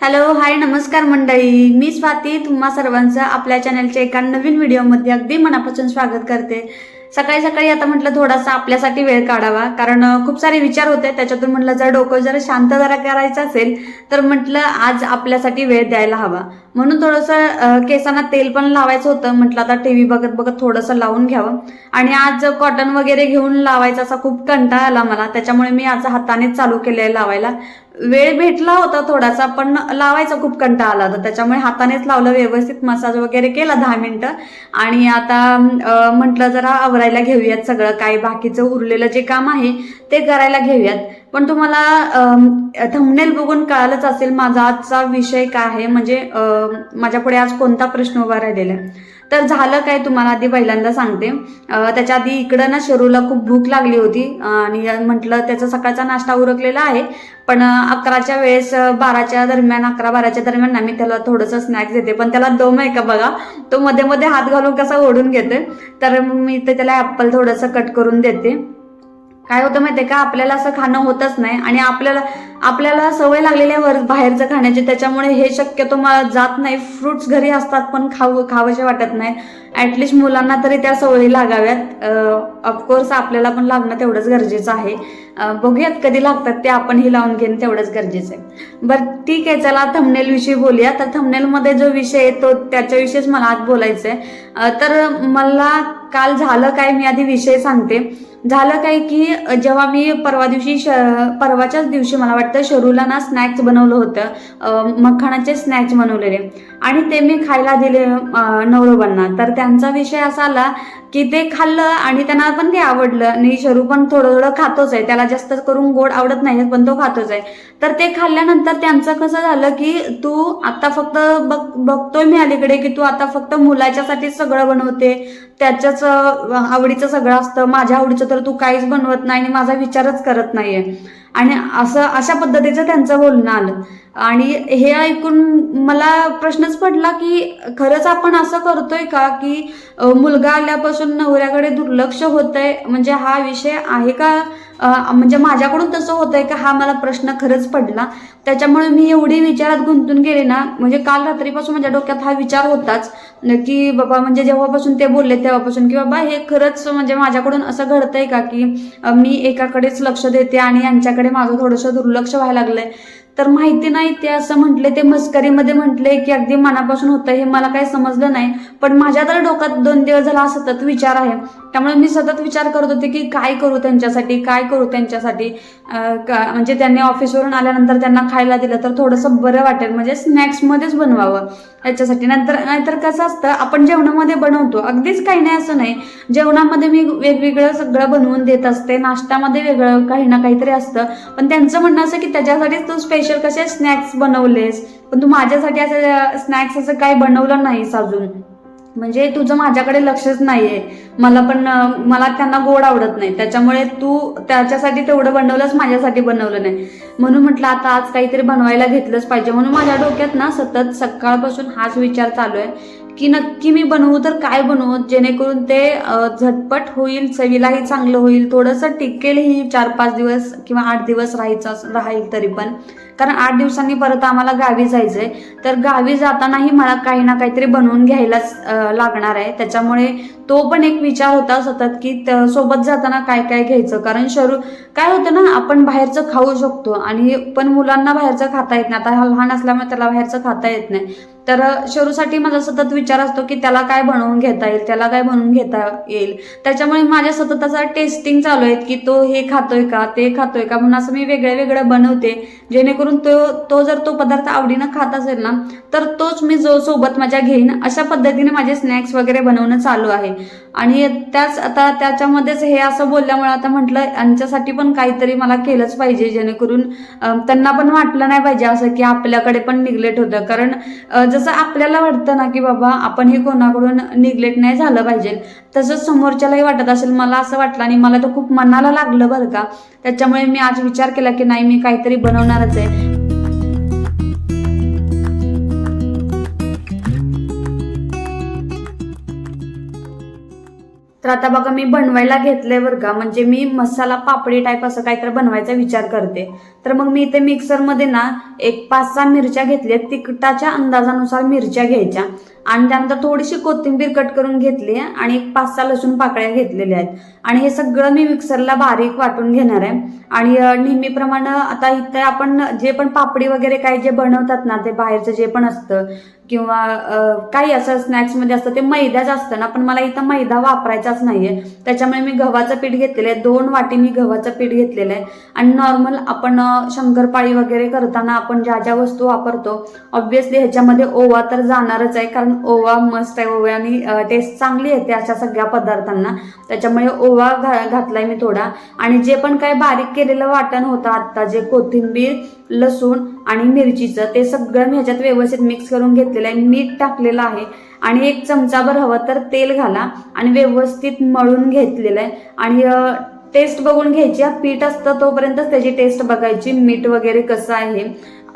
Hello hi नमस्कार मंडळी. मी स्वाती तुम्हा सर्वांचं आपल्या चॅनलच्या एका नवीन व्हिडिओमध्ये अगदी मनापासून स्वागत करते. सकाळी सकाळी आता म्हटलं थोडासा आपल्यासाठी वेळ काढावा कारण खूप सारे विचार होते. त्याच्यातून म्हटलं जर डोकं जर शांत जरा करायचं असेल तर म्हटलं आज आपल्यासाठी वेळ द्यायला हवा. म्हणून थोडंसं केसांना तेल पण लावायचं होतं. म्हटलं आता टी व्ही बघत बघत थोडंसं लावून घ्यावं. आणि आज कॉटन वगैरे घेऊन लावायचा असा खूप कंटाळा आला मला. त्याच्यामुळे मी आज हातानेच चालू केले लावायला. वेळ भेटला होता थोडासा पण लावायचा खूप कंटाळा आला होता. त्याच्यामुळे हातानेच लावलं व्यवस्थित मसाज वगैरे केला दहा मिनिटं. आणि आता म्हटलं जरा आवरायला घेऊयात सगळं काय बाकीचं उरलेलं जे काम आहे ते करायला घेऊयात. पण तुम्हाला थंबनेल बघून कळालंच असेल माझा आजचा विषय काय आहे. म्हणजे माझ्यापुढे माझ्या पुढे आज कोणता प्रश्न उभा राहिलेला आहे? तर झालं काय तुम्हाला आधी पहिल्यांदा सांगते. त्याच्या आधी इकडं ना शरूला खूप भूक लागली होती. आणि म्हटलं त्याचा सकाळचा नाश्ता उरकलेला आहे. पण अकराच्या वेळेस बाराच्या दरम्यान अकरा बाराच्या दरम्यान ना मी त्याला थोडंसं स्नॅक्स देते. पण त्याला दम आहे का बघा? तो मध्ये मध्ये हात घालून कसा ओढून घेते तर मी ते त्याला ॲपल थोडंसं कट करून देते. काय होतं माहितीये का? आपल्याला असं खाणं होतच नाही आणि आपल्याला आपल्याला सवय लागलेली आहे वर बाहेरचं खाण्याची. त्याच्यामुळे हे शक्यतो मला जात नाही. फ्रुट्स घरी असतात पण खाऊ खावंसे वाटत नाही. ऍटलिस्ट मुलांना तरी त्या सवयी लागाव्यात. ऑफकोर्स आपल्याला पण लागणं तेवढंच गरजेचं आहे. बघूयात कधी लागतात ते आपणही लावून घेणं तेवढंच गरजेचं आहे. बरं ठीक आहे चला थमनेल विषयी बोलूया तर थमनेलमध्ये जो विषय आहे तो त्याच्याविषयीच मला आज बोलायचं आहे तर मला काल झालं काय मी आधी विषय सांगते. झालं काय की जेव्हा मी परवा दिवशी श परवाच्याच दिवशी मला वाटतं शरूला ना स्नॅक्स बनवलं होतं. मखाणाचे स्नॅक्स बनवलेले. आणि ते मी खायला दिले नवरोबांना. तर त्यांचा विषय असा आला की ते खाल्लं आणि त्यांना पण ते आवडलं. आणि शरू पण थोडं थोडं खातोच आहे. त्याला जास्त करून गोड आवडत नाही पण तो खातोच आहे. तर ते खाल्ल्यानंतर त्यांचं कसं झालं की तू आता फक्त बघ बघतोय मी अलीकडे की तू आता फक्त मुलाच्यासाठी सगळं बनवते. त्याच्याच आवडीचं सगळं असतं. माझ्या आवडीचं तर तू काहीच बनवत नाही आणि माझा विचारच करत नाहीये. आणि असं अशा पद्धतीचं त्यांचं बोलणं आलं. आणि हे ऐकून मला प्रश्नच पडला की खरंच आपण असं करतोय का की मुलगा आल्यापासून नवऱ्याकडे दुर्लक्ष होतंय? म्हणजे हा विषय आहे का म्हणजे माझ्याकडून तसं होतंय का हा मला प्रश्न खरंच पडला. त्याच्यामुळे मी एवढी विचारात गुंतून गेले ना म्हणजे काल रात्रीपासून माझ्या डोक्यात हा विचार होताच. की बाबा म्हणजे जेव्हापासून ते बोलले तेव्हापासून की बाबा हे खरंच म्हणजे माझ्याकडून असं घडतंय का की मी एकाकडेच लक्ष देते आणि यांच्याकडे माझं थोडंसं दुर्लक्ष व्हायला लागलंय. तर माहिती नाही ते असं म्हटले ते मस्करीमध्ये म्हटले की अगदी मनापासून होतं हे मला काही समजलं नाही. पण माझ्या तर डोक्यात दोन दिवस झाला सतत विचार आहे. त्यामुळे मी सतत विचार करत होते की काय करू त्यांच्यासाठी काय करू त्यांच्यासाठी? म्हणजे त्यांनी ऑफिसवरून आल्यानंतर त्यांना खायला दिलं तर थोडंसं बरं वाटेल. म्हणजे स्नॅक्समध्येच बनवावं याच्यासाठी. नंतर नाहीतर कसं असतं आपण जेवणामध्ये बनवतो. अगदीच काही नाही असं नाही. जेवणामध्ये मी वेगवेगळं सगळं बनवून देत असते. नाश्त्यामध्ये वेगळं काही ना काहीतरी असतं. पण त्यांचं म्हणणं असं की त्याच्यासाठीच तू स्पेशल कसे स्नॅक्स बनवलेस? पण तू माझ्यासाठी असं स्नॅक्स असं काही बनवलं नाहीस अजून. म्हणजे तुझं माझ्याकडे लक्षच नाहीये. मला पण मला त्यांना गोड आवडत नाही. त्याच्यामुळे तू त्याच्यासाठी तेवढं बनवलंच माझ्यासाठी बनवलं नाही. म्हणून म्हटलं आता आज काहीतरी बनवायला घेतलंच पाहिजे. म्हणून माझ्या डोक्यात ना सतत सकाळपासून हाच विचार चालू आहे की नक्की मी बनवू तर काय बनवू? जेणेकरून ते झटपट होईल चवीलाही चांगलं होईल थोडंसं टिकेलही चार पाच दिवस किंवा आठ दिवस राहायचं राहील तरी पण. कारण आठ दिवसांनी परत आम्हाला गावी जायचंय. तर गावी जातानाही मला काही ना काहीतरी बनवून घ्यायलाच लागणार आहे. त्याच्यामुळे तो पण एक विचार होता सतत की त- सोबत जाताना काय काय घ्यायचं? कारण शरू काय होतं ना आपण बाहेरचं खाऊ शकतो आणि पण मुलांना बाहेरचं खाता येत नाही. आता हा लहान असल्यामुळे त्याला बाहेरचं खाता येत नाही. तर शरूसाठी माझा सतत विचार असतो की त्याला काय बनवून घेता येईल? त्याला काय बनवून घेता येईल? त्याच्यामुळे माझ्या सतत असं टेस्टिंग चालू आहे की तो हे खातोय का ते खातोय का? म्हणून असं मी वेगळं वेगळं बनवते. जेणेकरून तो तो जर तो पदार्थ आवडीनं खात असेल ना तर तोच मी जो सोबत माझ्या घेईन अशा पद्धतीने माझे स्नॅक्स वगैरे बनवणं चालू आहे. आणि त्याच आता त्याच्यामध्येच हे असं बोलल्यामुळे आता म्हटलं यांच्यासाठी पण काहीतरी मला केलंच पाहिजे जेणेकरून त्यांना पण वाटलं नाही पाहिजे असं की आपल्याकडे पण निग्लेक्ट होतं. कारण जसं आपल्याला वाटतं ना की बाबा आपण हे कोणाकडून निग्लेक्ट नाही झालं पाहिजे तसंच समोरच्यालाही वाटत असेल. मला असं वाटलं आणि मला तो खूप मनाला लागलं बरं का. त्याच्यामुळे मी आज विचार केला की नाही मी काहीतरी बनवणार आहे तर आता बघा मी बनवायला घेतलंय बरं का. म्हणजे मी मसाला पापडी टाईप असं काहीतरी बनवायचा विचार करते. तर मग मी इथे मिक्सरमध्ये ना एक पाच सहा मिरच्या घेतल्या तिखटाच्या अंदाजानुसार मिरच्या घ्यायच्या. आणि त्यानंतर थोडीशी कोथिंबीर कट करून घेतली आहे आणि एक पाच सहा लसूण पाकळ्या घेतलेल्या आहेत. आणि हे सगळं मी मिक्सरला बारीक वाटून घेणार आहे. आणि नेहमीप्रमाणे आता इथे आपण जे पण पापडी वगैरे काही जे बनवतात ना ते बाहेरचं जे पण असतं किंवा काही असं स्नॅक्समध्ये असतं ते मैद्याचं असतं ना पण मला इथं मैदा वापरायचाच नाहीये. त्याच्यामुळे मी गव्हाचं पीठ घेतलेलं आहे. दोन वाटी मी गव्हाचं पीठ घेतलेलं आहे. आणि नॉर्मल आपण शंकरपाळी वगैरे करताना आपण ज्या ज्या वस्तू वापरतो ऑब्व्हियसली ह्याच्यामध्ये ओवा तर जाणारच आहे कारण ओवा मस्त आहे ओव्याने टेस्ट चांगली येते अशा सगळ्या पदार्थांना. त्याच्यामुळे ओवा घा घातलाय मी थोडा. आणि जे पण काही बारीक केलेलं वाटण होतं आत्ता जे कोथिंबीर लसूण आणि मिरचीचं ते सगळं मी ह्याच्यात व्यवस्थित मिक्स करून घेतलेलं आहे. मीठ टाकलेलं आहे. आणि एक चमचाभर हवं तर तेल घाला आणि व्यवस्थित मळून घेतलेलं आहे. आणि टेस्ट बघून घ्यायची. हा पीठ असतं तोपर्यंतच त्याची टेस्ट बघायची मीठ वगैरे कसं आहे.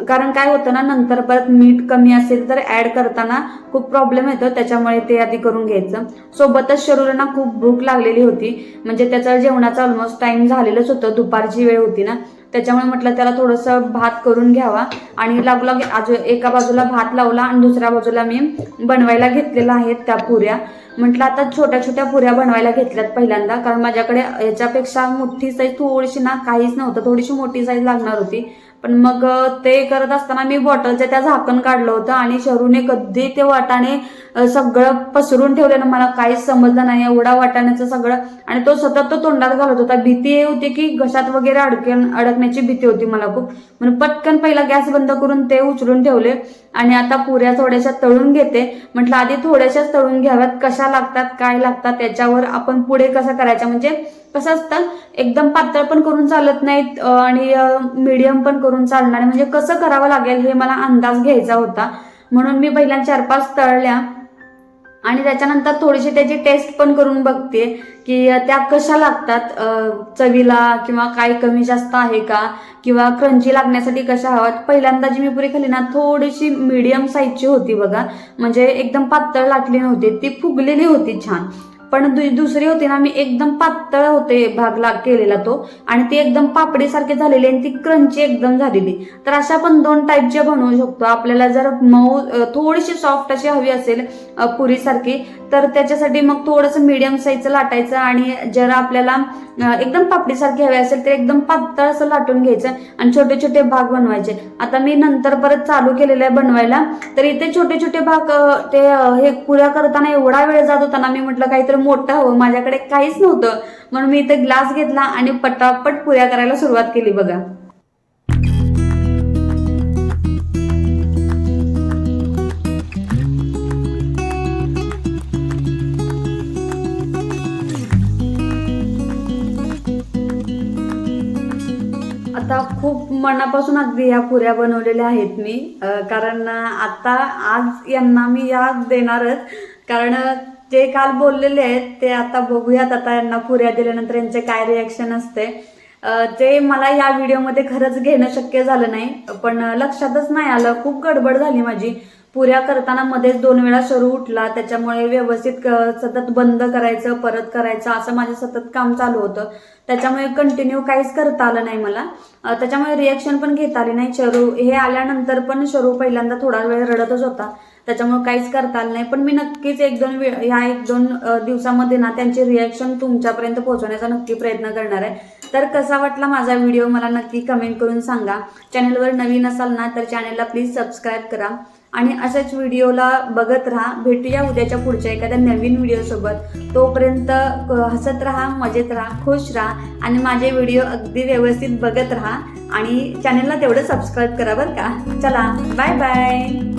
कारण काय होतं ना नंतर परत मीठ कमी असेल तर ऍड करताना खूप प्रॉब्लेम येतो. त्याच्यामुळे ते आधी करून घ्यायचं. सोबतच शरीरांना खूप भूक लागलेली होती. म्हणजे त्याचा जेवणाचा ऑलमोस्ट टाइम झालेलंच होतं. दुपारची वेळ होती ना. त्याच्यामुळे म्हटलं त्याला थोडंसं भात करून घ्यावा. आणि लागला आजू एका बाजूला भात लावला आणि दुसऱ्या बाजूला मी बनवायला घेतलेला आहेत त्या पुऱ्या. म्हटलं आता छोट्या छोट्या पुऱ्या बनवायला घेतल्यात पहिल्यांदा कारण माझ्याकडे याच्यापेक्षा मोठी साईज थोडीशी ना काहीच नव्हतं थोडीशी मोठी साईज लागणार होती. पण मग ते करत असताना मी बॉटलच्या त्या झाकण काढलं होतं आणि शरूने कधी ते वाटाने सगळं पसरून ठेवल्यानं मला काहीच समजलं नाही एवढा वाटाण्याचं सगळं. आणि तो सतत तो तोंडात घालत होता. भीती हे होती की घशात वगैरे अडकेन अडकण्याची भीती होती मला खूप. म्हणून पटकन पहिला गॅस बंद करून ते उचलून ठेवले. आणि आता पुऱ्या थोड्याशा तळून घेते. म्हटलं आधी थोड्याशाच तळून घ्याव्यात. कशा लागतात काय लागतात त्याच्यावर आपण पुढे कसं करायचं? म्हणजे कसं असतं एकदम पातळ पण करून चालत नाहीत आणि मीडियम पण करून चालणार. म्हणजे कसं करावं लागेल हे मला अंदाज घ्यायचा होता. म्हणून मी पहिल्या चार पाच तळल्या. आणि त्याच्यानंतर थोडीशी त्याची टेस्ट पण करून बघते की त्या कशा लागतात चवीला किंवा काही कमी जास्त आहे का? किंवा क्रंची लागण्यासाठी कशा हव्यात? पहिल्यांदा जी मी पुरी खाली ना थोडीशी मीडियम साईजची होती बघा. म्हणजे एकदम पातळ लाटली नव्हती ती फुगलेली होती छान. पण दुसरी होती ना मी एकदम पातळ होते भाग लाग केलेला तो. आणि ती एकदम पापडीसारखी झालेली आणि ती क्रंची एकदम झालेली. तर अशा पण दोन टाईपचे बनवू शकतो. आपल्याला जर मऊ थोडीशी सॉफ्ट अशी हवी असेल पुरीसारखी तर त्याच्यासाठी मग थोडंसं मीडियम साईजचं लाटायचं आणि जर आपल्याला एकदम पापडीसारखी हवी असेल तर एकदम पातळ असं लाटून घ्यायचं आणि छोटे छोटे भाग बनवायचे. आता मी नंतर परत चालू केलेलं आहे बनवायला. तर इथे छोटे छोटे भाग ते हे पुऱ्या करताना एवढा वेळ जात होता ना मी म्हटलं काहीतरी मोठं हवं. माझ्याकडे काहीच नव्हतं. म्हणून मी इथे ग्लास घेतला आणि पटापट पुऱ्या करायला सुरुवात केली बघा. आता खूप मनापासून अगदी ह्या पुऱ्या बनवलेल्या आहेत मी. कारण आता आज यांना मी या देणारच. कारण जे काल बोललेले आहेत ते आता बघूयात. आता यांना पुऱ्या दिल्यानंतर यांचे काय रिॲक्शन असते. ते मला या व्हिडिओमध्ये खरंच घेणं शक्य झालं नाही पण लक्षातच नाही आलं. खूप गडबड झाली माझी. पुऱ्या करताना मध्येच दोन वेळा सरू उठला. त्याच्यामुळे व्यवस्थित सतत बंद करायचं परत करायचं असं माझं सतत काम चालू होतं. त्याच्यामुळे कंटिन्यू काहीच करता आलं नाही मला. त्याच्यामुळे रिॲक्शन पण घेता आली नाही. शरू हे आल्यानंतर पण शरू पहिल्यांदा थोडा वेळ रडतच होता. त्याच्यामुळे काहीच करता आलं नाही. पण मी नक्कीच एक दोन वेळ ह्या एक दोन दिवसामध्ये ना त्यांची रिॲक्शन तुमच्यापर्यंत पोहोचवण्याचा नक्की प्रयत्न करणार आहे. तर कसा वाटला माझा व्हिडिओ मला नक्की कमेंट करून सांगा. चॅनलवर नवीन असाल ना तर चॅनलला प्लीज सबस्क्राईब करा. आणि अशाच व्हिडिओला बघत राहा. भेटूया उद्याच्या पुढच्या एखाद्या नवीन व्हिडिओसोबत. तोपर्यंत हसत राहा मजेत राहा खुश राहा आणि माझे व्हिडिओ अगदी व्यवस्थित बघत राहा. आणि चॅनलला तेवढं सबस्क्राईब करा बरं का. चला बाय बाय